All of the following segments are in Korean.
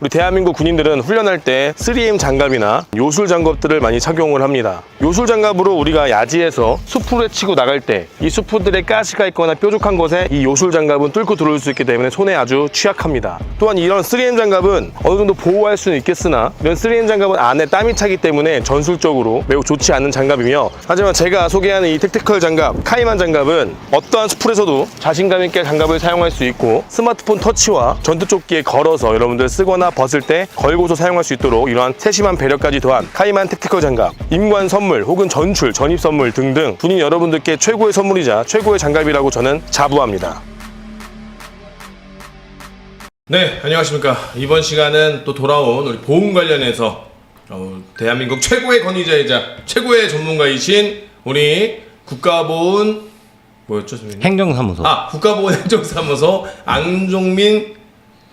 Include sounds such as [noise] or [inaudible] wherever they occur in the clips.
우리 대한민국 군인들은 훈련할 때 3M 장갑이나 요술 장갑들을 많이 착용을 합니다. 요술 장갑으로 우리가 야지에서 숲을 치고 나갈 때이 숲들에 가시가 있거나 뾰족한 곳에 이 요술 장갑은 뚫고 들어올 수 있기 때문에 손에 아주 취약합니다. 또한 이런 3M 장갑은 어느 정도 보호할 수는 있겠으나 이런 3M 장갑은 안에 땀이 차기 때문에 전술적으로 매우 좋지 않은 장갑이며 하지만 제가 소개하는 이 택티컬 장갑 카이만 장갑은 어떠한 숲풀에서도 자신감 있게 장갑을 사용할 수 있고 스마트폰 터치와 전투조끼에 걸어서 여러분들 쓰거나 벗을 때 걸고서 사용할 수 있도록 이러한 세심한 배려까지 더한 카이만 택티컬 장갑 임관 선물 혹은 전출 전입 선물 등등 군인 여러분들께 최고의 선물이자 최고의 장갑이라고 저는 자부합니다. 네, 안녕하십니까. 이번 시간은 또 돌아온 우리 보험 관련해서 어, 대한민국 최고의 권위자이자 최고의 전문가이신 우리 국가보훈 뭐였죠, 선생님? 행정사무소. 아, 국가보훈 [laughs] 행정사무소 안종민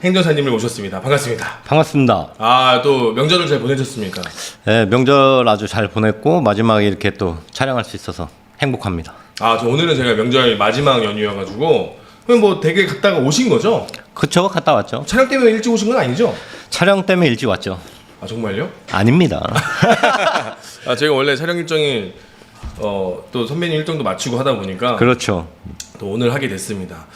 행정사님을 모셨습니다. 반갑습니다. 반갑습니다. 아, 또 명절을 잘 보내셨습니까? 네, 명절 아주 잘 보냈고 마지막에 이렇게 또 촬영할 수 있어서 행복합니다. 아, 저 오늘은 제가 명절 마지막 연휴여가지고 그럼 뭐 댁에 갔다가 오신 거죠? 그쵸? 갔다 왔죠. 촬영 때문에 일찍 오신 건 아니죠? 촬영 때문에 일찍 왔죠. 아, 정말요? 아닙니다. [laughs] 아, 제가 원래 촬영 일정이 어, 또 선배님 일정도 맞추고 하다 보니까 그렇죠. 또 오늘 하게 됐습니다.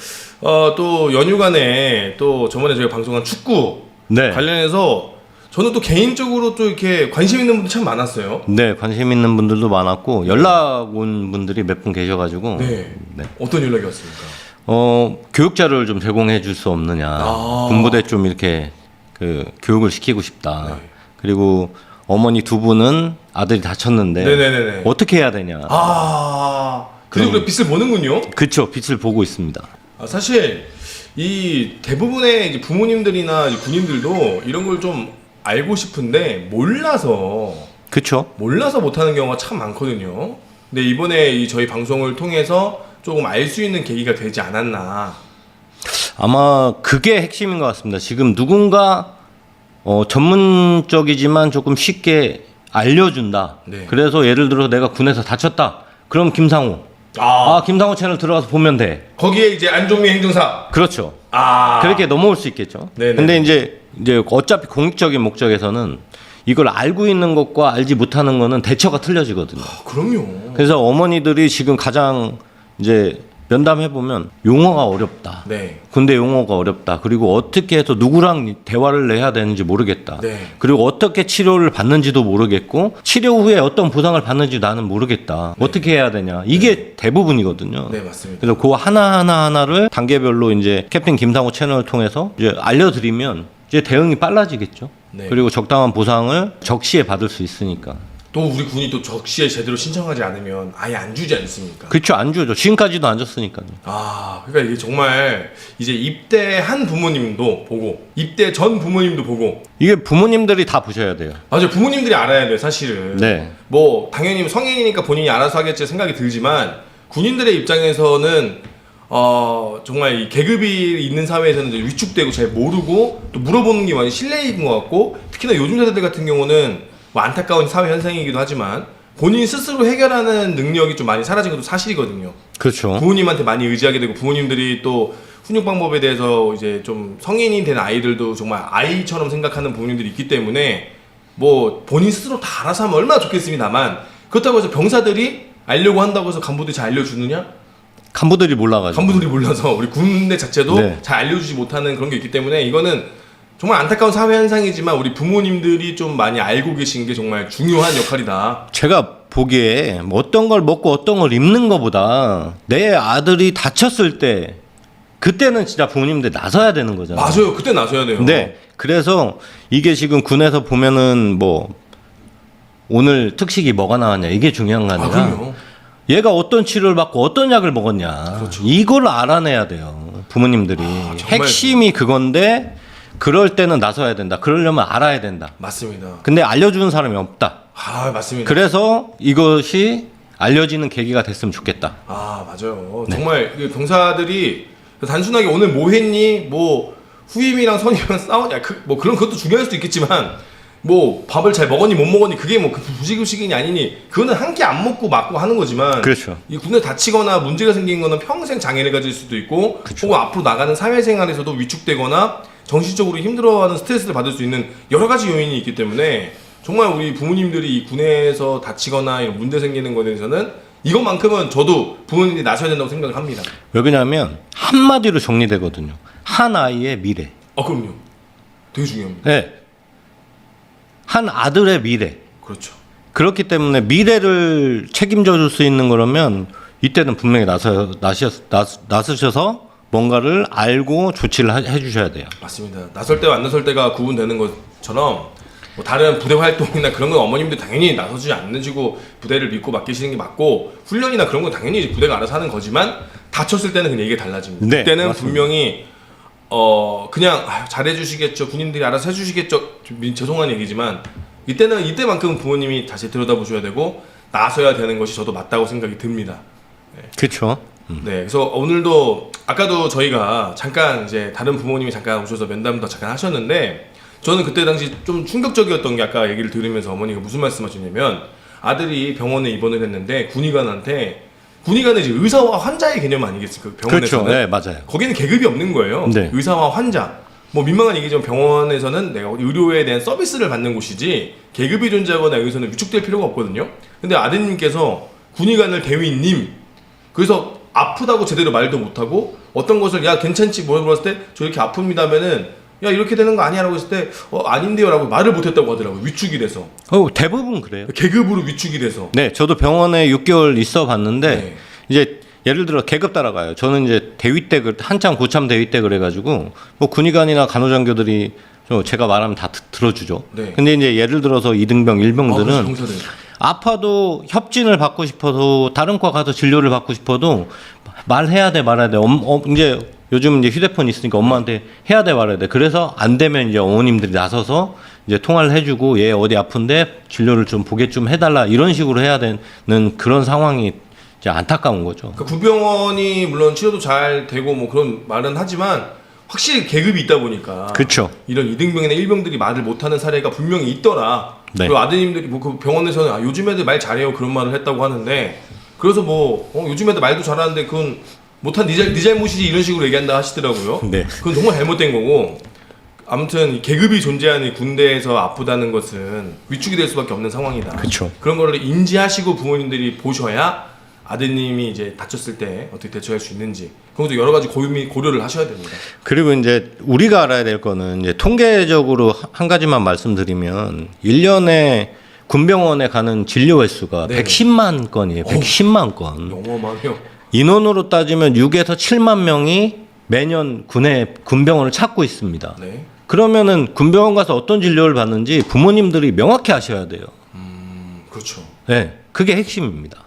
어, 또 연휴간에 또 저번에 저희가 방송한 축구 네. 관련해서 저는 또 개인적으로 또 이렇게 관심 있는 분들 참 많았어요. 네, 관심 있는 분들도 많았고 연락 온 분들이 몇 분 계셔가지고 네. 네. 어떤 연락이 왔습니까? 어 교육 자료를 좀 제공해 줄 수 없느냐. 아. 군부대 좀 이렇게 그 교육을 시키고 싶다. 네. 그리고 어머니 두 분은 아들이 다쳤는데 네네네네. 어떻게 해야 되냐. 아, 그리고 그 빛을 보는군요. 그쵸, 빛을 보고 있습니다. 아, 사실 이 대부분의 이제 부모님들이나 군인들도 이런 걸 좀 알고 싶은데 몰라서 그쵸? 몰라서 못하는 경우가 참 많거든요. 근데 이번에 이 저희 방송을 통해서 조금 알 수 있는 계기가 되지 않았나. 아마 그게 핵심인 것 같습니다. 지금 누군가 어, 전문적이지만 조금 쉽게 알려준다. 네. 그래서 예를 들어 내가 군에서 다쳤다. 그럼 김상호. 아, 아, 김상호 채널 들어가서 보면 돼. 거기에 이제 안종민 행정사. 그렇죠. 아, 그렇게 넘어올 수 있겠죠. 네네. 근데 이제 이제 어차피 공익적인 목적에서는 이걸 알고 있는 것과 알지 못하는 거는 대처가 틀려지거든요. 그럼요. 그래서 어머니들이 지금 가장 이제 면담해 보면 용어가 어렵다. 네. 군대 용어가 어렵다. 그리고 어떻게 해서 누구랑 대화를 해야 되는지 모르겠다. 네. 그리고 어떻게 치료를 받는지도 모르겠고 치료 후에 어떤 보상을 받는지 나는 모르겠다. 어떻게 해야 되냐. 이게 대부분이거든요. 네, 맞습니다. 그래서 그 하나 하나 하나를 단계별로 이제 캡틴 김상호 채널을 통해서 이제 알려 드리면 이제 대응이 빨라지겠죠. 네. 그리고 적당한 보상을 적시에 받을 수 있으니까. 또 우리 군이 또 적시에 제대로 신청하지 않으면 아예 안 주지 않습니까? 그렇죠. 안 주죠. 지금까지도 안 줬으니까요. 아, 그러니까 이게 정말 이제 입대한 부모님도 보고 입대 전 부모님도 보고 이게 부모님들이 다 보셔야 돼요. 맞아요. 부모님들이 알아야 돼요, 사실은. 네. 뭐 당연히 성인이니까 본인이 알아서 하겠지 생각이 들지만 군인들의 입장에서는 어 정말 이 계급이 있는 사회에서는 이제 위축되고 잘 모르고 또 물어보는 게 많이 실례인 것 같고 특히나 요즘 세대들 같은 경우는 뭐 안타까운 사회 현상이기도 하지만 본인 스스로 해결하는 능력이 좀 많이 사라진 것도 사실이거든요. 그렇죠. 부모님한테 많이 의지하게 되고 부모님들이 또 훈육 방법에 대해서 이제 좀 성인이 된 아이들도 정말 아이처럼 생각하는 부모님들이 있기 때문에 뭐 본인 스스로 다 알아서 하면 얼마나 좋겠습니다만 그렇다고 해서 병사들이 알려고 한다고 해서 간부들이 잘 알려주느냐? 간부들이 몰라가지고. 간부들이 몰라서 우리 군대 자체도 네. 잘 알려주지 못하는 그런 게 있기 때문에 이거는 정말 안타까운 사회 현상이지만 우리 부모님들이 좀 많이 알고 계신 게 정말 중요한 역할이다. 제가 보기에 뭐 어떤 걸 먹고 어떤 걸 입는 것보다 내 아들이 다쳤을 때 그때는 진짜 부모님들 나서야 되는 거잖아요. 맞아요. 그때 나서야 돼요. 네. 그래서 이게 지금 군에서 보면은 뭐 오늘 특식이 뭐가 나왔냐 이게 중요한 거 아, 아니라 그럼요. 얘가 어떤 치료를 받고 어떤 약을 먹었냐 그렇죠. 이걸 알아내야 돼요 부모님들이 아, 정말 핵심이 그건데 그럴 때는 나서야 된다 그러려면 알아야 된다 맞습니다. 근데 알려주는 사람이 없다 아, 맞습니다. 그래서 이것이 알려지는 계기가 됐으면 좋겠다 아 맞아요. 네. 정말 그 병사들이 단순하게 오늘 뭐 했니, 뭐 후임이랑 선임이랑 싸웠냐, 그, 뭐 그런 것도 중요할 수도 있겠지만 뭐 밥을 잘 먹었니 못 먹었니 그게 뭐그 부식의식이니 아니니 그거는 한 끼 안 먹고 맞고 하는 거지만 그렇죠. 이 군에 다치거나 문제가 생긴 거는 평생 장애를 가질 수도 있고 그쵸. 혹은 앞으로 나가는 사회생활에서도 위축되거나 정신적으로 힘들어하는 스트레스를 받을 수 있는 여러 가지 요인이 있기 때문에 정말 우리 부모님들이 이 군에서 다치거나 이런 문제 생기는 것에 대해서는 이것만큼은 저도 부모님들이 나서야 된다고 생각을 합니다. 왜 그러냐면 한마디로 정리되거든요. 한 아이의 미래. 아 그럼요. 되게 중요합니다. 네. 한 아들의 미래. 그렇죠. 그렇기 때문에 미래를 책임져 줄 수 있는 거라면 이때는 분명히 나서 나서 나서셔서 뭔가를 알고 조치를 하- 해주셔야 돼요. 맞습니다. 나설 때와 안 나설 때가 구분되는 것처럼 뭐 다른 부대 활동이나 그런 건 어머님들 당연히 나서지 않으시고 부대를 믿고 맡기시는 게 맞고 훈련이나 그런 건 당연히 부대가 알아서 하는 거지만 다쳤을 때는 그냥 이게 달라집니다. 네, 그때는 맞습니다. 분명히 어 그냥 아유, 잘해주시겠죠 군인들이 알아서 해주시겠죠 좀 죄송한 얘기지만 이때는 이때만큼 부모님이 다시 들여다보셔야 되고 나서야 되는 것이 저도 맞다고 생각이 듭니다. 그렇죠. 네, 그래서 오늘도 아까도 저희가 잠깐 이제 다른 부모님이 잠깐 오셔서 면담도 잠깐 하셨는데 저는 그때 당시 좀 충격적이었던 게 아까 얘기를 들으면서 어머니가 무슨 말씀하셨냐면 아들이 병원에 입원을 했는데 군의관한테 군의관은 이제 의사와 환자의 개념 아니겠습니까? 병원에서는 그렇죠. 네, 맞아요. 거기는 계급이 없는 거예요. 네. 의사와 환자. 뭐 민망한 얘기지만 병원에서는 내가 의료에 대한 서비스를 받는 곳이지 계급이 존재하거나 여기서는 위축될 필요가 없거든요. 근데 아드님께서 군의관을 대위님 그래서 아프다고 제대로 말도 못하고 어떤 것을 야 괜찮지 뭐 물었을 때 저 이렇게 아픕니다면은 야 이렇게 되는 거 아니야라고 했을 때 어 아닌데요라고 말을 못했다고 하더라고요 위축이 돼서 어, 대부분 그래요. 계급으로 위축이 돼서 네, 저도 병원에 6개월 있어 봤는데 네. 이제 예를 들어 계급 따라가요. 저는 이제 대위 때 그- 한창 고참 대위 때 그래가지고 뭐 군의관이나 간호장교들이 저 제가 말하면 다 드- 들어주죠. 네. 근데 이제 예를 들어서 이등병, 아, 일병들은 아파도 협진을 받고 싶어도 다른 과 가서 진료를 받고 싶어도 말해야 돼 말아야 돼. 엄, 어, 이제 요즘 이제 휴대폰 있으니까 엄마한테 해야 돼 말아야 돼. 그래서 안 되면 이제 어머님들이 나서서 이제 통화를 해주고 얘 어디 아픈데 진료를 좀 보게 좀 해달라 이런 식으로 해야 되는 그런 상황이 이제 안타까운 거죠. 그러니까 구병원이 물론 치료도 잘 되고 뭐 그런 말은 하지만 확실히 계급이 있다 보니까 그렇죠. 이런 이등병이나 일병들이 말을 못하는 사례가 분명히 있더라. 네. 그리고 아드님들이 뭐 그 병원에서는 아, 요즘 애들 말 잘해요 그런 말을 했다고 하는데 그래서 뭐 어, 요즘 애들 말도 잘하는데 그건 못한 네, 잘, 네 잘못이지 이런 식으로 얘기한다 하시더라고요. [laughs] 네. 그건 정말 잘못된 거고 아무튼 이 계급이 존재하는 이 군대에서 아프다는 것은 위축이 될 수밖에 없는 상황이다. 그쵸. 그런 거를 인지하시고 부모님들이 보셔야 아드님이 이제 다쳤을 때 어떻게 대처할 수 있는지 그런 것도 여러 가지 고민 고려를 하셔야 됩니다. 그리고 이제 우리가 알아야 될 거는 이제 통계적으로 한 가지만 말씀드리면 1년에 군병원에 가는 진료 횟수가 네. 110만 건이에요. 110만 건. 어마어마해요. 인원으로 따지면 6에서 7만 명이 매년 군에 군병원을 찾고 있습니다. 네. 그러면은 군병원 가서 어떤 진료를 받는지 부모님들이 명확히 아셔야 돼요. 음, 그렇죠. 네, 그게 핵심입니다.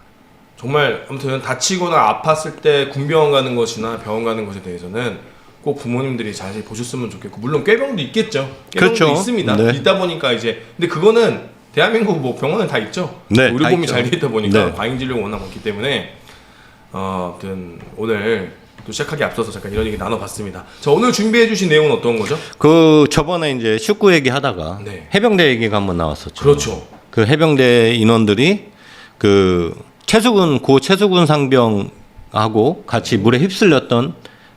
정말 아무튼 다치거나 아팠을 때 군병원 가는 것이나 병원 가는 것에 대해서는 꼭 부모님들이 자세히 보셨으면 좋겠고 물론 꾀병도 있겠죠. 꾀병도 그렇죠. 있습니다. 네. 있다 보니까 이제 근데 그거는 대한민국 뭐 병원은 다 있죠. 네, 의료보험이 다잘 있죠. 돼 있다 보니까 네. 과잉 진료가 워낙 많기 때문에 어, 아무튼 오늘 또 시작하기 앞서서 잠깐 이런 얘기 나눠봤습니다. 자 오늘 준비해주신 내용은 어떤 거죠? 그 저번에 이제 축구 얘기하다가 네. 해병대 얘기가 한번 나왔었죠. 그렇죠. 그 해병대 인원들이 그 최수근 고 최수근 상병하고 같이 물에 휩쓸렸던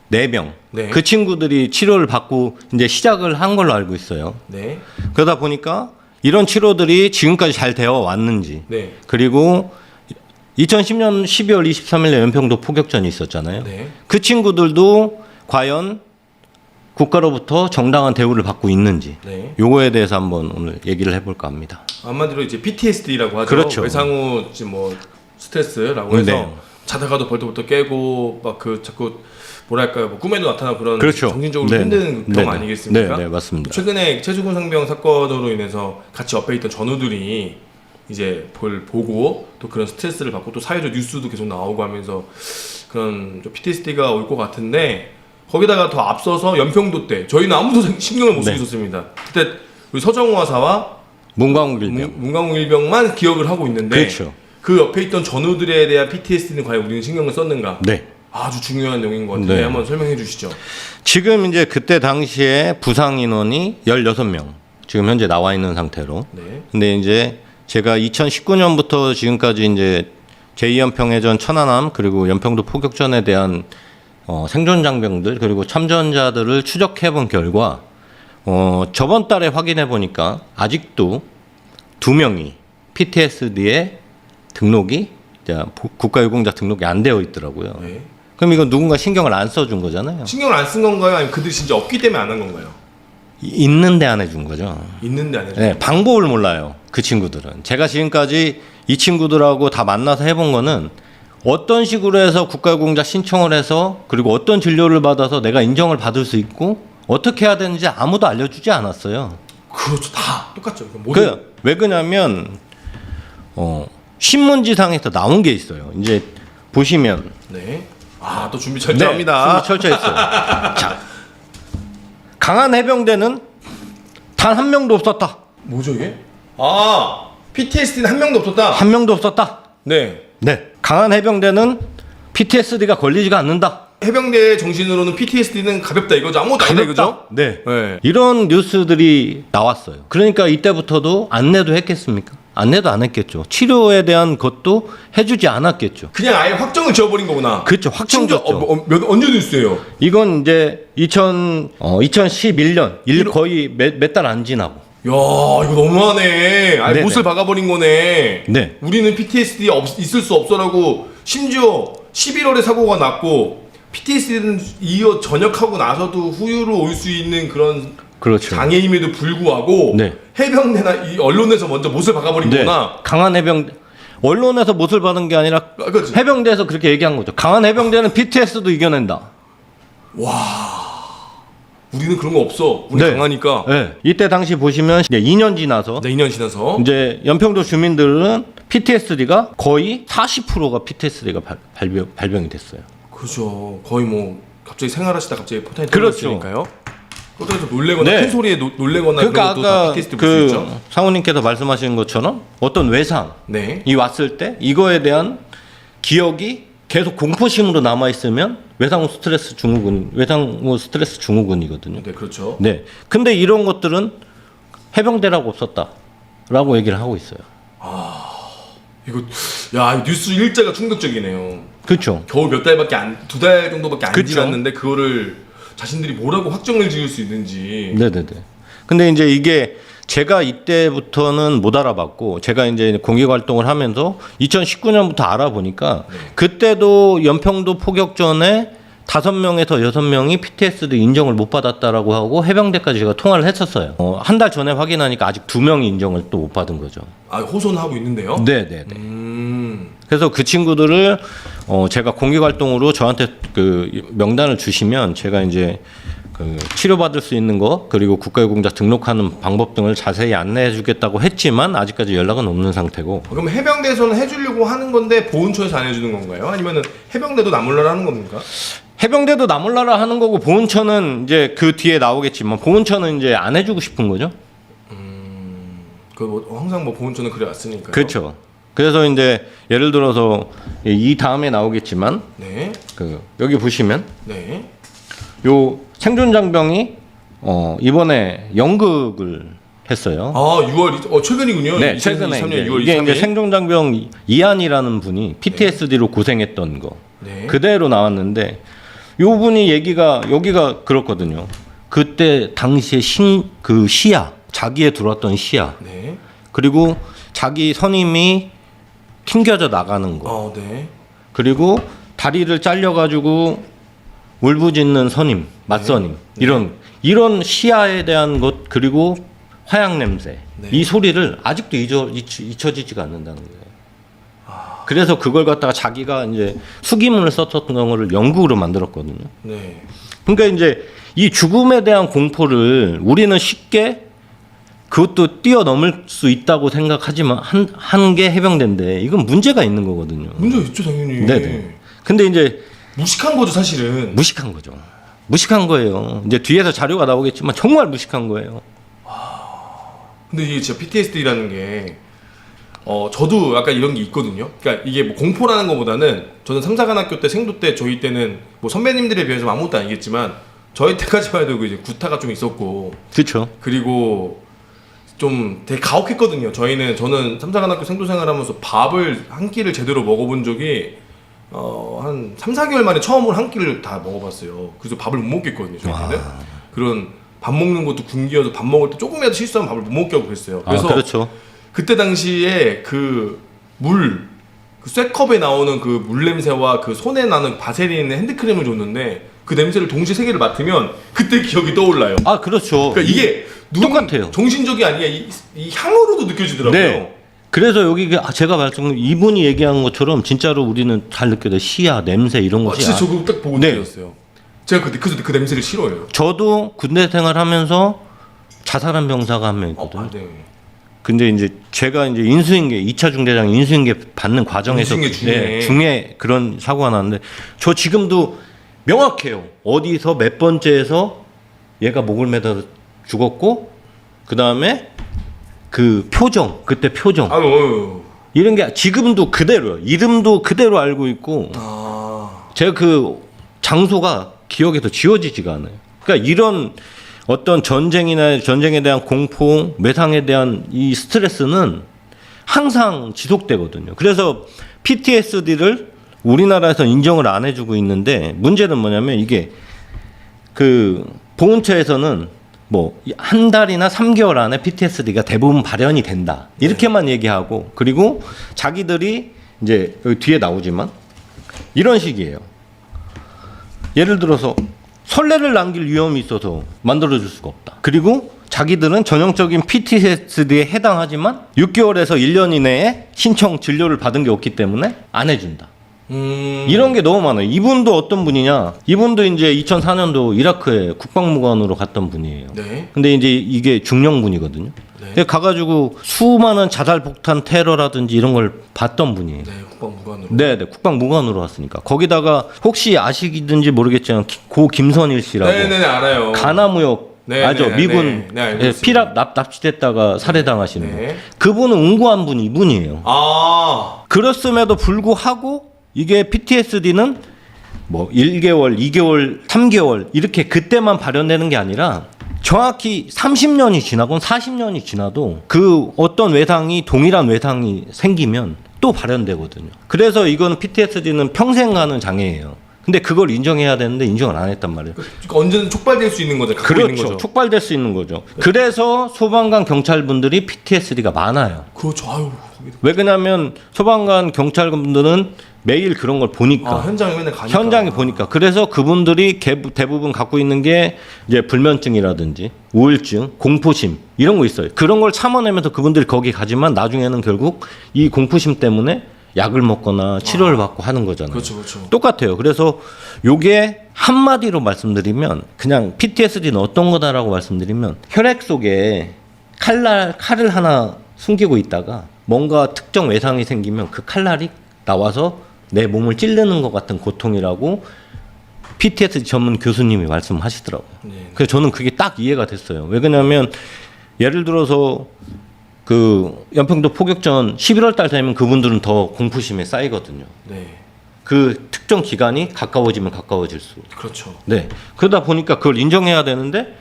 네 명. 네. 그 친구들이 치료를 받고 이제 시작을 한 걸로 알고 있어요. 네, 그러다 보니까 이런 치료들이 지금까지 잘 되어 왔는지 네, 그리고 2010년 12월 23일에 연평도 포격전이 있었잖아요. 네. 그 친구들도 과연 국가로부터 정당한 대우를 받고 있는지 네. 요거에 대해서 한번 오늘 얘기를 해볼까 합니다. 한마디로 이제 PTSD라고 하죠. 그렇죠. 외상후 뭐 스트레스라고 해서 네. 자다가도 벌떡벌떡 깨고 막 그 자꾸 뭐랄까요 뭐 꿈에도 나타나고 그런 그렇죠. 정신적으로 네. 힘든 네. 병 아니겠습니까? 네, 네, 맞습니다. 최근에 최수근 상병 사건으로 인해서 같이 옆에 있던 전우들이 이제 볼 보고 또 그런 스트레스를 받고 또 사회적 뉴스도 계속 나오고 하면서 그런 좀 PTSD가 올 것 같은데 거기다가 더 앞서서 연평도 때 저희는 아무도 신경을 못 쓰고 네. 있었습니다. 그때 우리 서정우 하사와 문광욱 일병. 문- 문광욱 일병만 기억을 하고 있는데 그렇죠. 그 옆에 있던 전우들에 대한 PTSD는 과연 우리는 신경을 썼는가? 네. 아주 중요한 내용인 것 같은데 네. 한번 설명해 주시죠. 지금 이제 그때 당시에 부상 인원이 16명. 지금 현재 나와 있는 상태로. 네. 근데 이제 제가 2019년부터 지금까지 이제 제2연평해전 천안함 그리고 연평도 포격전에 대한 어, 생존 장병들 그리고 참전자들을 추적해 본 결과 어, 저번 달에 확인해 보니까 아직도 두 명이 PTSD에 등록이 국가유공자 등록이 안 되어 있더라고요. 네. 그럼 이건 누군가 신경을 안 써준 거잖아요. 신경을 안 쓴 건가요? 아니면 그들이 진짜 없기 때문에 안 한 건가요? 이- 있는데 안 해준 거죠. 있는데 안 해줘. 네, 방법을 몰라요. 그 친구들은. 제가 지금까지 이 친구들하고 다 만나서 해본 거는 어떤 식으로 해서 국가유공자 신청을 해서 그리고 어떤 진료를 받아서 내가 인정을 받을 수 있고 어떻게 해야 되는지 아무도 알려주지 않았어요. 그렇죠. 다 똑같죠. 모든 그, 왜 그러냐면 어, 신문지상에서 나온 게 있어요. 이제 보시면 네. 아, 또 준비 철저합니다. 네, 준비 철저했어요. [laughs] 자, 강한 해병대는 단 한 명도 없었다. 뭐죠 이게? 아, PTSD는 한 명도 없었다. 한 명도 없었다. 네. 네. 강한 해병대는 PTSD가 걸리지가 않는다. 해병대 정신으로는 PTSD는 가볍다 이거죠. 아무것도 아니다 이거죠? 네. 네. 이런 뉴스들이 나왔어요. 그러니까 이때부터도 안내도 했겠습니까? 안내도 안 했겠죠. 치료에 대한 것도 해주지 않았겠죠. 그냥 아예 확정을 지어버린 거구나. 그렇죠. 확정 심지어 졌죠. 어, 뭐, 몇, 언제 뉴스예요? 이건 이제 2000, 어, 2011년, 일 거의 몇 달 안 지나고. 야 이거 너무하네. 아예 네네. 못을 박아버린 거네. 네. 우리는 PTSD 없, 있을 수 없어라고 심지어 11월에 사고가 났고 PTSD는 이어 전역하고 나서도 후유로 올 수 있는 그런 그렇죠. 장애임에도 불구하고 네. 해병대나 이 언론에서 먼저 못을 박아버린 네. 거구나. 강한 해병대. 언론에서 못을 받은 게 아니라 아, 그렇지. 해병대에서 그렇게 얘기한 거죠. 강한 해병대는 PTS도 이겨낸다. 우리는 그런 거 없어. 우리 네. 강하니까. 네. 이때 당시 보시면 이제 2년 지나서 네, 2년 지나서 이제 연평도 주민들은 PTSD가 거의 40%가 PTSD가 발, 발병, 발병이 됐어요. 그렇죠. 거의 뭐 갑자기 생활하시다 갑자기 포탄이 그렇죠. 떨어졌으니까요. 그것도 놀래거나 네. 큰 소리에 노, 놀래거나 그러니까 그런 것도 다 아까 PTSD 볼수 그 있죠. 상우님께서 말씀하신 것처럼 어떤 외상이 네. 왔을 때 이거에 대한 기억이 계속 공포심으로 남아 있으면 외상 후 스트레스 증후군, 외상 후 스트레스 증후군이거든요. 네, 그렇죠. 네. 근데 이런 것들은 해병대라고 없었다라고 얘기를 하고 있어요. 이거 야, 이 뉴스 일자가 충격적이네요. 그렇죠. 겨우 몇 달밖에 안 두 달 정도밖에 안 그쵸. 지났는데 그거를 자신들이 뭐라고 확정을 지을 수 있는지. 네네네. 근데 이제 이게 제가 이때부터는 못 알아봤고 제가 이제 공익 활동을 하면서 2019년부터 알아보니까 그때도 연평도 포격 전에 다섯 명에서 여섯 명이 PTSD 인정을 못 받았다라고 하고 해병대까지 제가 통화를 했었어요. 어, 한 달 전에 확인하니까 아직 두 명이 인정을 또 못 받은 거죠. 아, 호소하고 있는데요. 네 네 네. 음. 그래서 그 친구들을 어 제가 공익 활동으로 저한테 그 명단을 주시면 제가 이제 그 치료받을 수 있는 거 그리고 국가유공자 등록하는 방법 등을 자세히 안내해 주겠다고 했지만 아직까지 연락은 없는 상태고 그럼 해병대에서는 해주려고 하는 건데 보훈처에서 안 해주는 건가요? 아니면은 해병대도 나몰라라 하는 겁니까? 해병대도 나몰라라 하는 거고 보훈처는 이제 그 뒤에 나오겠지만 보훈처는 이제 안 해주고 싶은 거죠. 그 뭐 항상 뭐 보훈처는 그래 왔으니까요. 그렇죠. 그래서 이제 예를 들어서 이 다음에 나오겠지만 네, 그 여기 보시면 네. 요 생존 장병이 어 이번에 연극을 했어요. 아, 6월 어 최근이군요. 네, 최근에 2023년 이제 6월 이게 23일. 이제 생존 장병 이한이라는 분이 PTSD로 고생했던 거 네. 그대로 나왔는데 요 분이 얘기가 여기가 그렇거든요. 그때 당시에 신 그 시야 자기에 들어왔던 시야 네. 그리고 자기 선임이 튕겨져 나가는 거 어, 네. 그리고 다리를 잘려가지고 울부짖는 선임, 맞선임 이런 이런 시야에 대한 것 그리고 화약 냄새 네. 이 소리를 아직도 잊어 잊, 잊혀지지가 않는다는 거예요. 그래서 그걸 갖다가 자기가 이제 수기문을 썼던 거를 연극으로 만들었거든요. 네. 그러니까 이제 이 죽음에 대한 공포를 우리는 쉽게 그것도 뛰어넘을 수 있다고 생각하지만 한한게 해병대인데 이건 문제가 있는 거거든요. 문제 있죠, 당연히. 네네. 근데 이제 무식한 거죠, 사실은. 무식한 거죠. 무식한 거예요. 이제 뒤에서 자료가 나오겠지만 정말 무식한 거예요. 근데 이게 진짜 PTSD라는 게 어, 저도 약간 이런 게 있거든요. 그러니까 이게 뭐 공포라는 것보다는 저는 삼사관학교 때 생도 때 저희 때는 뭐 선배님들에 비해서 아무것도 아니겠지만 저희 때까지만 해도 그 이제 구타가 좀 있었고 그렇죠. 그리고 좀 되게 가혹했거든요. 저희는 저는 삼사관학교 생도 생활하면서 밥을 한 끼를 제대로 먹어본 적이 어, 한 3, 4개월 만에 처음으로 한 끼를 다 먹어봤어요. 그래서 밥을 못 먹겠거든요. 저희는 그런 밥 먹는 것도 군기여서 밥 먹을 때 조금이라도 실수하면 밥을 못 먹게 하고 그랬어요. 아, 그래서 그렇죠. 그때 당시에 그 물, 그 쇠컵에 나오는 그 물 냄새와 그 손에 나는 바세린 핸드크림을 줬는데 그 냄새를 동시에 세 개를 맡으면 그때 기억이 떠올라요. 아 그렇죠. 그러니까 이게 눈, 똑같아요. 정신적이 아니라 이, 이 향으로도 느껴지더라고요. 네. 그래서 여기 그- 아, 제가 말씀 이분이 얘기한 것처럼 진짜로 우리는 잘 느껴요. 시야, 냄새 이런 아, 것이. 진짜 아- 저거 딱 보고 네. 느꼈어요. 제가 그때 그래서 그 냄새를 싫어해요. 저도 군대 생활하면서 자살한 병사가 한 명 어, 있거든요. 안 돼요. 근데 이제 제가 이제 인수인계 2차 중대장 인수인계 받는 과정에서 인수인계 중에. 네, 중에 그런 사고가 났는데 저 지금도 명확해요. 어디서 몇 번째에서 얘가 목을 매다 죽었고 그 다음에 그 표정 그때 표정 아유, 어휴. 이런 게 지금도 그대로요. 이름도 그대로 알고 있고 아, 제가 그 장소가 기억에서 지워지지가 않아요. 그러니까 이런 어떤 전쟁이나 전쟁에 대한 공포, 매상에 대한 이 스트레스는 항상 지속되거든요. 그래서 PTSD를 우리나라에서 인정을 안 해주고 있는데 문제는 뭐냐면 이게 그 보훈처에서는 뭐 한 달이나 3개월 안에 PTSD가 대부분 발현이 된다 이렇게만 얘기하고 그리고 자기들이 이제 여기 뒤에 나오지만 이런 식이에요. 예를 들어서 선례를 남길 위험이 있어서 만들어줄 수가 없다. 그리고 자기들은 전형적인 PTSD에 해당하지만 6개월에서 1년 이내에 신청 진료를 받은 게 없기 때문에 안 해준다. 음, 이런 게 너무 많아요. 이분도 어떤 분이냐? 이분도 이제 2004년도 이라크에 국방무관으로 갔던 분이에요. 네. 근데 이제 이게 중령분이거든요. 네. 근데 가가지고 수많은 자살 폭탄 테러라든지 이런 걸 봤던 분이에요. 네, 국방무관으로. 네, 네, 국방무관으로 왔으니까 거기다가 혹시 아시든지 모르겠지만 기- 고 김선일 씨라고 네, 네, 네, 알아요. 가나무역 네, 아죠 네, 미군 네, 네, 예. 피랍 납, 납치됐다가 살해당하시는 분. 네. 그분은 운구한 분이 이분이에요. 아, 그렇음에도 불구하고 이게 PTSD는 뭐 1개월, 2개월, 3개월 이렇게 그때만 발현되는 게 아니라 정확히 30년이 지나건 40년이 지나도 그 어떤 외상이 동일한 외상이 생기면 또 발현되거든요. 그래서 이거는 PTSD는 평생 가는 장애예요. 근데 그걸 인정해야 되는데 인정을 안 했단 말이에요. 그러니까 언제든 촉발될 수 있는 거죠. 갖고 있는 그렇죠. 거죠. 촉발될 수 있는 거죠. 그래서 소방관 경찰분들이 PTSD가 많아요. 그렇죠. 아유. 왜 그러냐면 소방관 경찰분들은 매일 그런 걸 보니까 아, 현장에 맨날 가니까. 현장에 보니까 그래서 그분들이 개- 대부분 갖고 있는 게 이제 불면증이라든지 우울증, 공포심 이런 거 있어요. 그런 걸 참아내면서 그분들이 거기 가지만 나중에는 결국 이 공포심 때문에 약을 먹거나 치료를 받고 하는 거잖아요. 그렇죠, 그렇죠. 똑같아요. 그래서 요게 한마디로 말씀드리면 그냥 PTSD는 어떤 거다라고 말씀드리면 혈액 속에 칼날 칼을 하나 숨기고 있다가 뭔가 특정 외상이 생기면 그 칼날이 나와서 내 몸을 찌르는 것 같은 고통이라고 PTSD 전문 교수님이 말씀하시더라고요. 네. 그래서 저는 그게 딱 이해가 됐어요. 왜 그러냐면 예를 들어서 그 연평도 포격전 11월 달 되면 그분들은 더 공포심에 쌓이거든요. 네. 그 특정 기간이 가까워지면 가까워질수록. 그렇죠. 네. 그러다 보니까 그걸 인정해야 되는데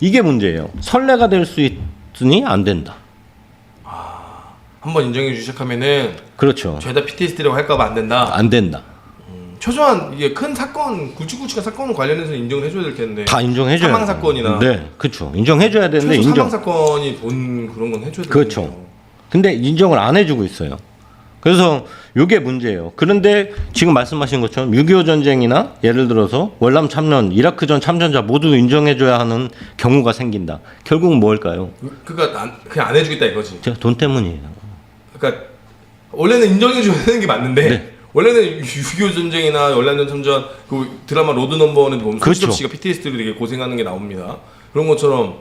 이게 문제예요. 선례가 될 수 있으니 안 된다. 한번 인정해 주기 시작하면은 그렇죠. 죄다 PTSD라고 할까봐 안 된다. 안 된다. 최소한 이게 큰 사건, 굵직굵직한 사건 관련해서 인정을 해줘야 될 텐데. 다 인정해줘야 사망 사건이나. 네, 그렇죠. 인정해줘야 되는데 최소 인정. 사망 사건이 본 그런 건 해줘야 될 그렇죠. 근데 인정을 안 해주고 있어요. 그래서 이게 문제예요. 그런데 지금 말씀하신 것처럼 6.25 전쟁이나 예를 들어서 월남 참전, 이라크전 참전자 모두 인정해줘야 하는 경우가 생긴다. 결국은 뭘까요? 그러니까 안, 그냥 안 해주겠다 이거지. 제가 돈 때문이에요. 그러니까 원래는 인정해줘야 되는 게 맞는데 네. 원래는 6.25 전쟁이나 월남전 참전 그 드라마 로드 넘버원에도 보면 그렇죠. 손시섭 씨가 PTSD로 되게 고생하는 게 나옵니다. 그런 것처럼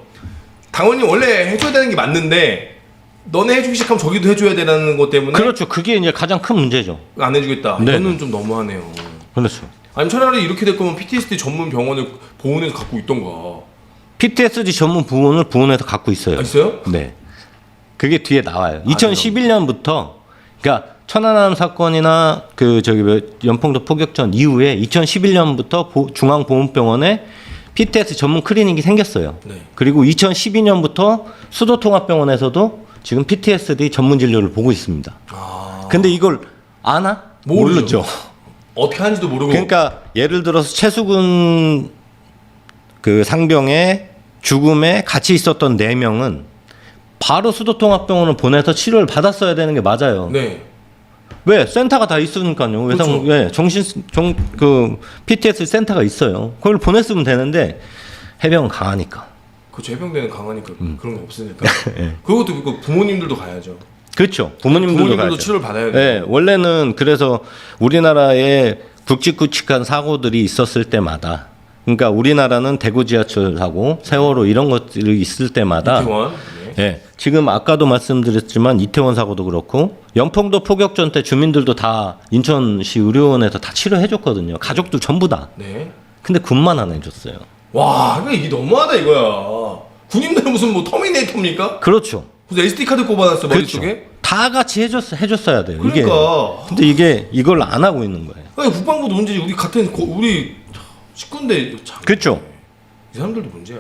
당연히 원래 해줘야 되는 게 맞는데 너네 해주기 시작하면 저기도 해줘야 되는 것 때문에 그렇죠. 그게 이제 가장 큰 문제죠. 안 해주겠다. 네. 이거는 좀 너무하네요. 그렇죠. 아니 차라리 이렇게 될 거면 PTSD 전문 병원을 보훈해서 갖고 있던가. PTSD 전문 부원을 부원에서 갖고 있어요. 아, 있어요? 네. 그게 뒤에 나와요. 2011년부터 그러니까 천안함 사건이나 그 저기 뭐 연평도 포격전 이후에 2011년부터 중앙보훈병원에 PTSD 전문 클리닉이 생겼어요. 네. 그리고 2012년부터 수도통합병원에서도 지금 PTSD 전문 진료를 보고 있습니다. 아 근데 이걸 아나? 모르죠. 모르죠. 어떻게 하는지도 모르고. 그러니까 예를 들어서 최수근 그 상병의 죽음에 같이 있었던 네 명은 바로 수도통합병원을 보내서 치료를 받았어야 되는 게 맞아요. 네. 왜 센터가 다 있으니까요. 외상 그렇죠. 예, 정신 정 그 PTS 센터가 있어요. 그걸 보냈으면 되는데 해병은 강하니까. 그 해병대는 강하니까 음. 그런 거 없으니까. [laughs] 예. 그것도 그거 부모님들도 가야죠. 그렇죠. 부모님들도 부모님들도. 치료를 받아야 돼요. 네, 원래는 그래서 우리나라에 굵직굵직한 사고들이 있었을 때마다 그러니까 우리나라는 대구 지하철 사고, 세월호 이런 것들이 있을 때마다 이태원. 네. 예, 지금 아까도 말씀드렸지만 이태원 사고도 그렇고 영평도 포격전 때 주민들도 다 인천시 의료원에서 다 치료해 줬거든요. 가족들 전부 다. 네. 근데 군만 안 해줬어요. 와, 이거 이게 너무하다 이거야. 군인들은 무슨 뭐 터미네이터입니까? 그렇죠. 무슨 SD 카드 꼽아놨어 그렇죠. 머릿속에? 다 같이 해줬 해줬어야 돼요. 이게. 그러니까. 근데 이게 이걸 안 하고 있는 거예요. 아니 국방부도 문제지. 우리 같은 고- 우리 참. 그렇죠. 이 사람들도 문제야.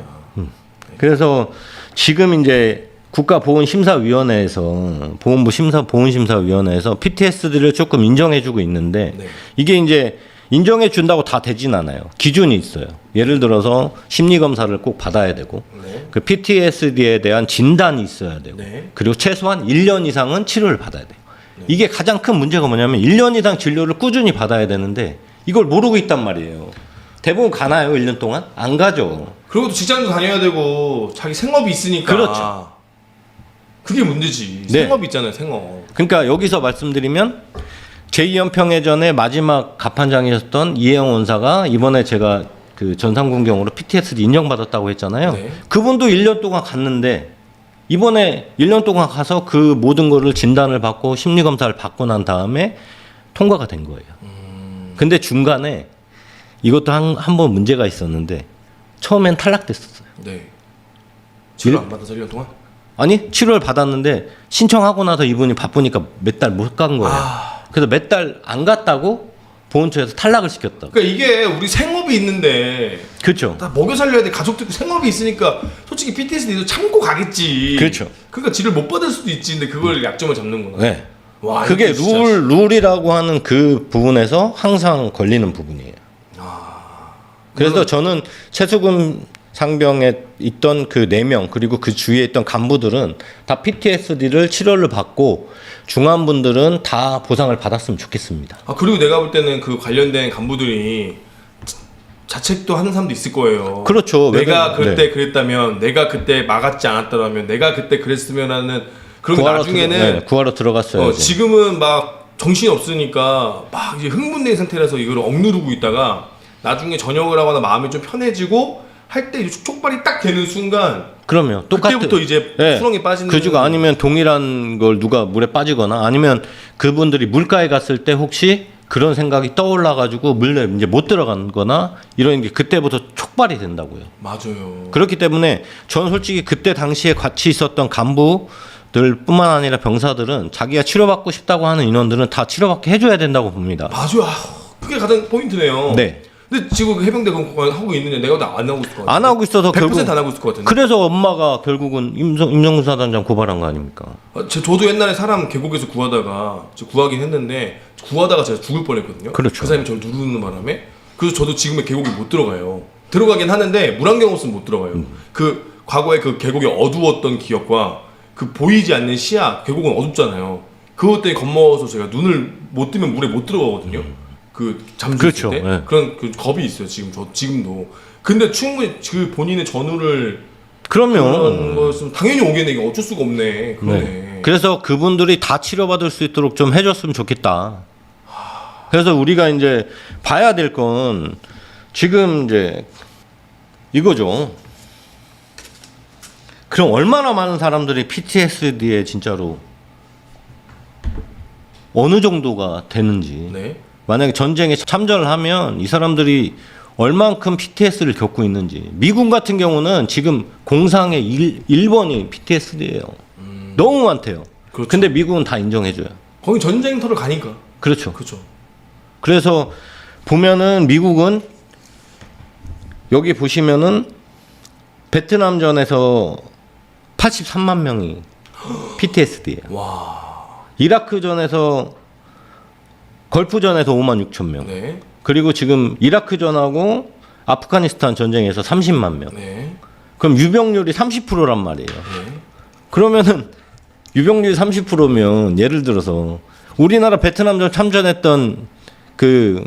그래서 지금 이제 국가보훈심사위원회에서 보훈부 심사 보훈심사위원회에서 PTSD를 조금 인정해주고 있는데 네. 이게 이제 인정해 준다고 다 되진 않아요. 기준이 있어요. 예를 들어서 심리 검사를 꼭 받아야 되고 네. 그 PTSD에 대한 진단이 있어야 되고 네. 그리고 최소한 1년 이상은 치료를 받아야 돼요. 이게 가장 큰 문제가 뭐냐면 1년 이상 진료를 꾸준히 받아야 되는데 이걸 모르고 있단 말이에요. 대부분 가나요? 1년 동안? 안 가죠. 그리고 또 직장도 다녀야 되고 자기 생업이 있으니까. 그렇죠. 그게 문제지. 네. 생업이 있잖아요, 생업. 그러니까 여기서 말씀드리면 제2연평해전의 마지막 갑판장이었던 이혜영 원사가 이번에 제가 그 전상군경으로 PTSD 인정받았다고 했잖아요. 네. 그분도 1년 동안 갔는데 이번에 1년 동안 가서 그 모든 거를 진단을 받고 심리 검사를 받고 난 다음에 통과가 된 거예요. 근데 중간에 이것도 한 한 번 문제가 있었는데 처음엔 탈락됐었어요. 네. 치료 일- 안 받아서 1년 동안? 아니 치료를 받았는데 신청하고 나서 이분이 바쁘니까 몇 달 못 간 거예요. 아. 그래서 몇 달 안 갔다고 보훈처에서 탈락을 시켰다. 그러니까 이게 우리 생업이 있는데 그렇죠. 다 먹여 살려야 돼. 가족도 있고 생업이 있으니까 솔직히 PTSD도 참고 가겠지. 그렇죠. 그러니까 지를 못 받을 수도 있지. 근데 그걸 약점을 잡는구나. 네. 와, 그게 룰 룰이라고 하는 그 부분에서 항상 걸리는 부분이에요. 아. 그래서 저는 최수근 상병에 있던 그 네 명 그리고 그 주위에 있던 간부들은 다 PTSD를 치료를 받고 중한 분들은 다 보상을 받았으면 좋겠습니다. 아 그리고 내가 볼 때는 그 관련된 간부들이 자- 자책도 하는 사람도 있을 거예요. 그렇죠. 내가 왜냐면- 그때 그랬다면, 내가 그때 막았지 않았더라면, 내가 그때 그랬으면 하는 그런 게 나중에는 들어, 네, 구하러 들어갔어요. 어, 지금은 막 정신이 없으니까 막 이제 흥분된 상태라서 이걸 억누르고 있다가 나중에 전역을 하거나 마음이 좀 편해지고 할 때 촉발이 딱 되는 순간 그러면 똑같은 그때부터 이제 네. 수렁에 빠지는 그주가 아니면 동일한 걸 누가 물에 빠지거나 아니면 그분들이 물가에 갔을 때 혹시 그런 생각이 떠올라 가지고 물에 이제 못 들어간 거나 이런 게 그때부터 촉발이 된다고요. 맞아요. 그렇기 때문에 저는 솔직히 그때 당시에 같이 있었던 간부 들뿐만 아니라 병사들은 자기가 치료받고 싶다고 하는 인원들은 다 치료받게 해줘야 된다고 봅니다. 맞아요. 아, 그게 가장 포인트네요. 네. 근데 지금 그 해병대 그거 하고 있느냐 내가 다안 하고 있을 것 같아. 안 하고 있어서 100% 결국 안 하고 있을 것 같은데. 그래서 엄마가 결국은 임성 임성근 사단장 고발한 거 아닙니까? 아, 제- 저도 옛날에 사람 계곡에서 구하다가 저 구하긴 했는데 구하다가 제가 죽을 뻔했거든요. 그렇죠. 그 사람이 저를 누르는 바람에 그래서 저도 지금의 계곡에 못 들어가요. 들어가긴 하는데 물안경 없으면 못 들어가요. 음. 그 과거에 그 계곡이 어두웠던 기억과 그 보이지 않는 시야 계곡은 어둡잖아요. 그것 때문에 겁먹어서 제가 눈을 못 뜨면 물에 못 들어가거든요. 그 잠들 그렇죠. 때 네. 그런 그 겁이 있어요. 지금 저 지금도. 근데 충분히 그 본인의 그런 그러면 것은 당연히 오겠네. 이게 어쩔 수가 없네. 그러네. 네. 그래서 그분들이 다 치료받을 수 있도록 좀 해줬으면 좋겠다. 그래서 우리가 이제 봐야 될 건 지금 이제 이거죠. 그럼 얼마나 많은 사람들이 PTSD에 진짜로 어느 정도가 되는지. 네. 만약에 전쟁에 참전을 하면 이 사람들이 얼만큼 PTSD를 겪고 있는지. 미군 같은 경우는 지금 공상의 1, 1번이 PTSD예요. 너무 많대요. 음. 그렇죠. 근데 미국은 다 인정해줘요. 거기 전쟁터를 가니까. 그렇죠. 그렇죠. 그래서 보면은 미국은 여기 보시면은 베트남전에서 83만 명이 [gasps] PTSD예요. 와. 이라크전에서 걸프전에서 5만 6천 명. 네. 그리고 지금 이라크전하고 아프가니스탄 전쟁에서 30만 명. 네. 그럼 유병률이 30%란 말이에요. 그러면은 유병률이 30%면 예를 들어서 우리나라 베트남전 참전했던 그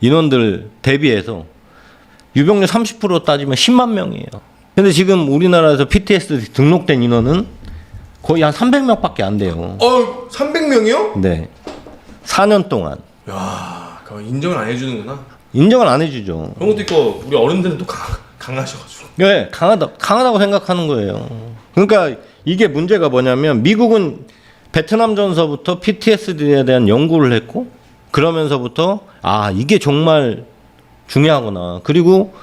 인원들 대비해서 유병률 30% 따지면 10만 명이에요. 근데 지금 우리나라에서 PTSD 등록된 인원은 거의 한 300명밖에 안 돼요. 어, 300명이요? 네. 4년 동안 야, 그거 인정을 안 해주는구나. 인정을 안 해주죠. 그런 것도 있고 우리 어른들은 또 강, 강하셔가지고. 네, 강하다, 강하다고 생각하는 거예요. 그러니까 이게 문제가 뭐냐면 미국은 베트남 전서부터 PTSD에 대한 연구를 했고 그러면서부터 아 이게 정말 중요하구나. 그리고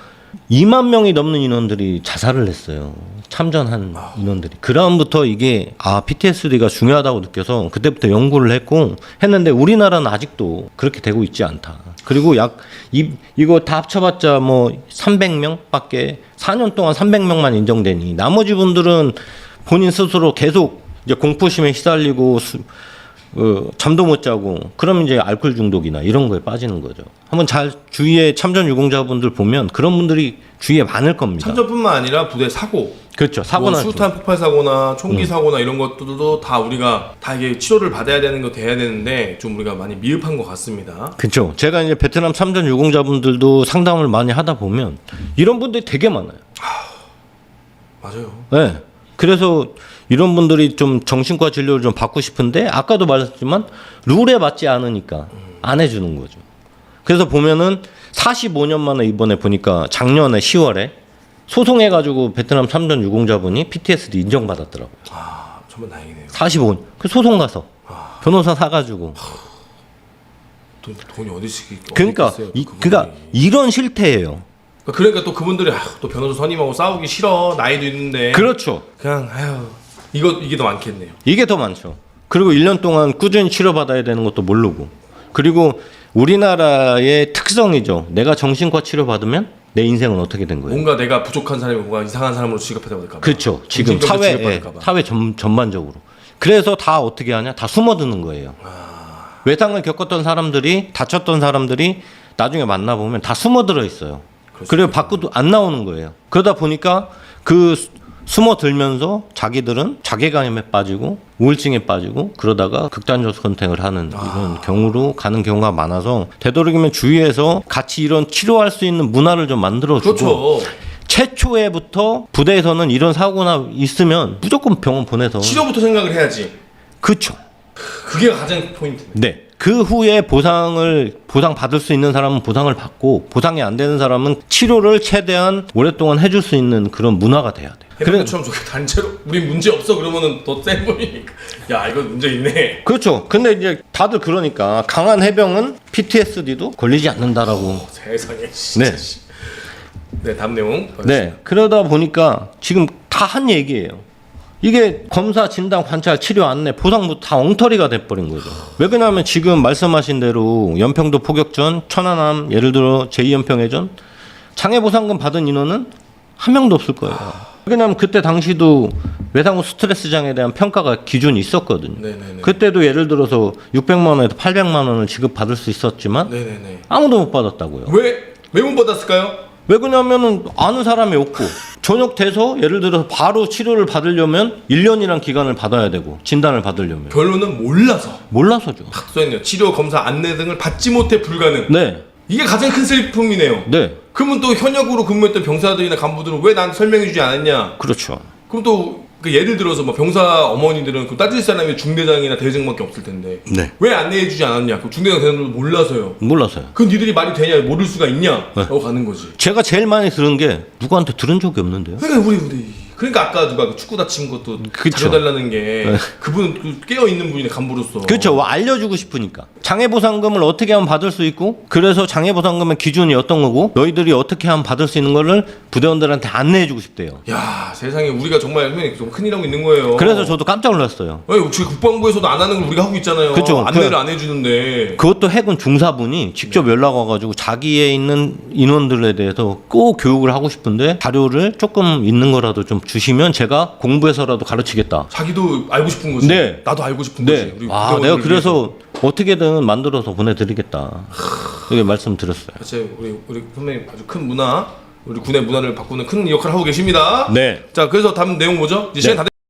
2만 명이 넘는 인원들이 자살을 했어요. 참전한 인원들이. 그 다음부터 이게 아 PTSD가 중요하다고 느껴서 그때부터 연구를 했고 했는데 우리나라는 아직도 그렇게 되고 있지 않다. 그리고 약 이, 이거 다 합쳐봤자 뭐 300명밖에 4년 동안 300명만 인정되니 나머지 분들은 본인 스스로 계속 이제 공포심에 시달리고 수, 어, 잠도 못 자고 그럼 이제 알코올 중독이나 이런 거에 빠지는 거죠. 한번 잘 주위에 참전 유공자분들 보면 그런 분들이 주위에 많을 겁니다. 참전뿐만 아니라 부대 사고, 그렇죠. 사고 뭐. 음. 수탄 폭발 사고나 총기 사고나 이런 것들도 다 우리가 다 이게 치료를 받아야 되는 거 돼야 되는데 좀 우리가 많이 미흡한 것 같습니다. 그렇죠. 제가 이제 베트남 참전 유공자분들도 상담을 많이 하다 보면 이런 분들이 되게 많아요. 맞아요. 네. 그래서 이런 분들이 좀 정신과 진료를 좀 받고 싶은데 아까도 말했지만 룰에 맞지 않으니까 안 해주는 거죠. 그래서 보면은 45년 만에 이번에 보니까 작년에 10월에 소송해가지고 베트남 참전 유공자분이 PTSD 인정받았더라고요. 아, 정말 다행이네요. 45년. 그 소송 가서 변호사 사가지고. 돈, 돈이 어디시 그러니까 어디. 그러니까 이런 실태예요. 그러니까 또 그분들이 아, 또 변호사 선임하고 싸우기 싫어 나이도 있는데 그렇죠. 그냥 아유 이거 이게 더 많겠네요. 이게 더 많죠. 그리고 1년 동안 꾸준히 치료받아야 되는 것도 모르고. 그리고 우리나라의 특성이죠. 내가 정신과 치료받으면 내 인생은 어떻게 된 거예요? 뭔가 내가 부족한 사람이 뭔가 이상한 사람으로 될까 봐. 그렇죠. 지금 사회, 예. 사회 전, 전반적으로. 그래서 다 어떻게 하냐? 다 숨어드는 거예요. 아. 외상을 겪었던 사람들이, 다쳤던 사람들이 나중에 만나 보면 다 숨어들어 있어요. 그리고 밖으로 안 나오는 거예요. 그러다 보니까 그 수- 숨어 들면서 자기들은 자괴감에 빠지고 우울증에 빠지고 그러다가 극단적 선택을 하는 아. 이런 경우로 가는 경우가 많아서 되도록이면 주위에서 같이 이런 치료할 수 있는 문화를 좀 만들어주고 그렇죠. 최초에부터 부대에서는 이런 사고나 있으면 무조건 병원 보내서 치료부터 생각을 해야지. 그쵸 그게 가장 포인트네. 네. 그 후에 보상을 보상 받을 수 있는 사람은 보상을 받고 보상이 안 되는 사람은 치료를 최대한 오랫동안 해줄 수 있는 그런 문화가 돼야 돼요. 그래, 해병대처럼 저게 단체로 우리 문제 없어 그러면은 더센 보이니까 야 이거 문제 있네. 그렇죠. 근데 이제 다들 그러니까 강한 해병은 PTSD도 걸리지 않는다라고. 세상에 진짜. 네. 씨. 네 다음 내용. 네. 그러다 보니까 지금 다 한 얘기예요. 이게 검사, 진단, 관찰, 치료, 안내, 보상부 다 엉터리가 돼버린 거죠. 왜 그러냐면 지금 말씀하신 대로 연평도 포격전, 천안함, 예를 들어 제2연평해전 장애 보상금 받은 인원은 한 명도 없을 거예요. 왜냐면 그때 당시도 외상후 스트레스 장애에 대한 평가가 기준이 있었거든요. 네네네. 그때도 예를 들어서 600만 원에서 800만 원을 지급받을 수 있었지만 네네네. 아무도 못 받았다고요. 왜 왜 못 받았을까요? 왜 그러냐면은 아는 사람이 없고 전역 돼서 예를 들어서 바로 치료를 받으려면 1년이란 기간을 받아야 되고 진단을 받으려면 결론은 몰라서. 몰라서죠. 딱 써있네요. 치료 검사 안내 등을 받지 못해 불가능. 네. 이게 가장 큰 슬픔이네요. 네. 그러면 또 현역으로 근무했던 병사들이나 간부들은 왜 나한테 설명해주지 않았냐? 그렇죠. 그럼 또 그 예를 들어서 뭐 병사 어머니들은 그 따질 사람이 중대장이나 대장밖에 없을 텐데 네. 왜 안내해주지 않았냐? 그 중대장 대장도 몰라서요. 몰라서요. 그 니들이 말이 되냐? 모를 수가 있냐? 네. 라고 가는 거지. 제가 제일 많이 들은 게 누구한테 들은 적이 없는데요. 그러니까 우리 우리 그러니까 아까 누가 그 축구 다친 것도 그쵸. 잘해달라는 게 그분 깨어 있는 분이네 간부로서. 그렇죠. 알려주고 싶으니까. 장애보상금을 어떻게 하면 받을 수 있고, 그래서 장애보상금의 기준이 어떤 거고, 너희들이 어떻게 하면 받을 수 있는 거를 부대원들한테 안내해주고 싶대요. 야 세상에 우리가 정말 형님 좀 큰일 하고 있는 거예요. 그래서 저도 깜짝 놀랐어요. 아니, 지금 국방부에서도 안 하는 걸 우리가 하고 있잖아요. 그쵸. 안내를 그- 안 해주는데. 그것도 해군 중사분이 직접 네. 연락 와가지고 자기에 있는 인원들에 대해서 꼭 교육을 하고 싶은데 자료를 조금 있는 거라도 좀 주시면 제가 공부해서라도 가르치겠다. 자기도 알고 싶은 거지. 네. 나도 알고 싶은 네. 거지. 우리 아, 부대원들을 내가 위해서. 그래서 어떻게든 만들어서 보내드리겠다. 이렇게 말씀드렸어요. 사실 우리 우리 선배님 아주 큰 문화 우리 군의 문화를 바꾸는 큰 역할을 하고 계십니다. 네. 자, 그래서 다음 내용 뭐죠? 이제 시간 네. 다